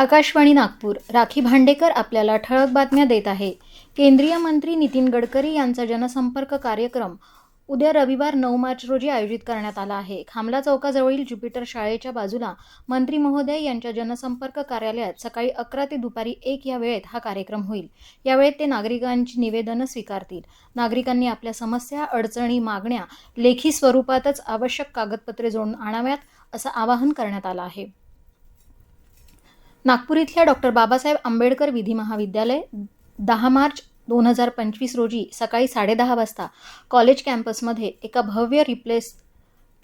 आकाशवाणी नागपूर. राखी भांडेकर आपल्याला ठळक बातम्या देत आहे. केंद्रीय मंत्री नितीन गडकरी यांचा जनसंपर्क कार्यक्रम उद्या रविवार नऊ मार्च रोजी आयोजित करण्यात आला आहे. खामला चौकाजवळील ज्युपिटर शाळेच्या बाजूला मंत्री महोदय यांच्या जनसंपर्क कार्यालयात सकाळी अकरा ते दुपारी एक या वेळेत हा कार्यक्रम होईल. यावेळेत ते नागरिकांची निवेदनं स्वीकारतील. नागरिकांनी आपल्या समस्या अडचणी मागण्या लेखी स्वरूपातच आवश्यक कागदपत्रे जोडून आणाव्यात असं आवाहन करण्यात आलं आहे. नागपूर इथल्या डॉक्टर बाबासाहेब आंबेडकर विधी महाविद्यालय दहा मार्च दोन हजार पंचवीस रोजी सकाळी साडेदहा वाजता कॉलेज कॅम्पसमध्ये एका भव्य रिप्लेस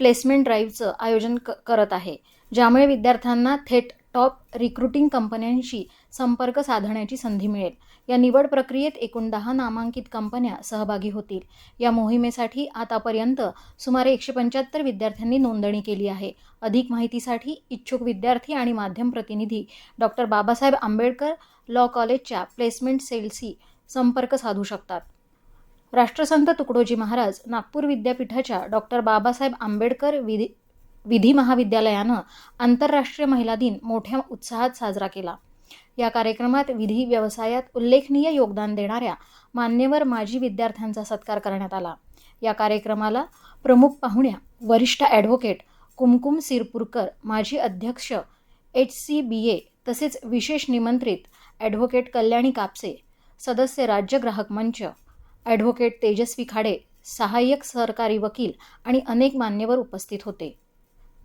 प्लेसमेंट ड्राईव्हचं आयोजन क करत आहे ज्यामुळे विद्यार्थ्यांना थेट टॉप रिक्रुटिंग कंपन्यांशी संपर्क साधण्याची संधी मिळेल. या निवड प्रक्रियेत एकूण दहा नामांकित कंपन्या सहभागी होतील. या मोहिमेसाठी आतापर्यंत सुमारे एकशे पंच्याहत्तर विद्यार्थ्यांनी नोंदणी केली आहे. अधिक माहितीसाठी इच्छुक विद्यार्थी आणि माध्यम प्रतिनिधी डॉक्टर बाबासाहेब आंबेडकर लॉ कॉलेजच्या प्लेसमेंट सेलशी संपर्क साधू शकतात. राष्ट्रसंत तुकडोजी महाराज नागपूर विद्यापीठाच्या डॉक्टर बाबासाहेब आंबेडकर विधी विधी महाविद्यालयानं आंतरराष्ट्रीय महिला दिन मोठ्या उत्साहात साजरा केला. या कार्यक्रमात विधी व्यवसायात उल्लेखनीय योगदान देणाऱ्या मान्यवर माजी विद्यार्थ्यांचा सत्कार करण्यात आला. या कार्यक्रमाला प्रमुख पाहुण्या वरिष्ठ ॲडव्होकेट कुमकुम सिरपूरकर माजी अध्यक्ष एच सी बी ए तसेच विशेष निमंत्रित ॲडव्होकेट कल्याणी कापसे सदस्य राज्य ग्राहक मंच ॲडव्होकेट तेजस्वी खाडे सहाय्यक सरकारी वकील आणि अनेक मान्यवर उपस्थित होते.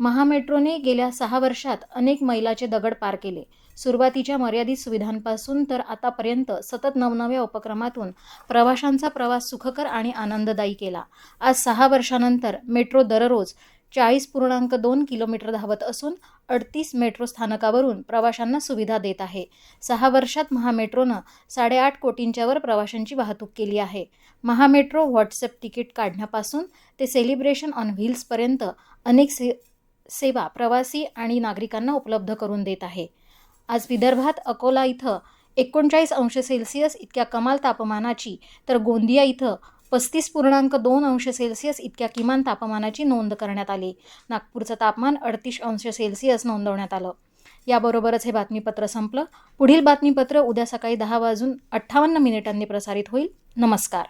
महामेट्रोने गेल्या सहा वर्षात अनेक मैलाचे दगड पार केले. सुरुवातीच्या मर्यादित सुविधांपासून तर आतापर्यंत सतत नवनव्या उपक्रमातून प्रवाशांचा प्रवास सुखकर आणि आनंददायी केला. आज सहा वर्षानंतर मेट्रो दररोज चाळीस पूर्णांक दोन किलोमीटर धावत असून अडतीस मेट्रो स्थानकावरून प्रवाशांना सुविधा देत आहे. सहा वर्षात महामेट्रोनं साडेआठ कोटींच्यावर प्रवाशांची वाहतूक केली आहे. महामेट्रो व्हॉट्सअप तिकीट काढण्यापासून ते सेलिब्रेशन ऑन व्हील्सपर्यंत अनेक से सेवा प्रवासी आणि नागरिकांना उपलब्ध करून देत आहे. आज विदर्भात अकोला इथं एकोणचाळीस अंश सेल्सिअस इतक्या कमाल तापमानाची तर गोंदिया इथं पस्तीस पूर्णांक दोन अंश सेल्सिअस इतक्या किमान तापमानाची नोंद करण्यात आली. नागपूरचं तापमान अडतीस अंश सेल्सिअस नोंदवण्यात आलं. याबरोबरच हे बातमीपत्र संपलं. पुढील बातमीपत्र उद्या सकाळी दहा वाजून अठ्ठावन्न मिनिटांनी प्रसारित होईल. नमस्कार.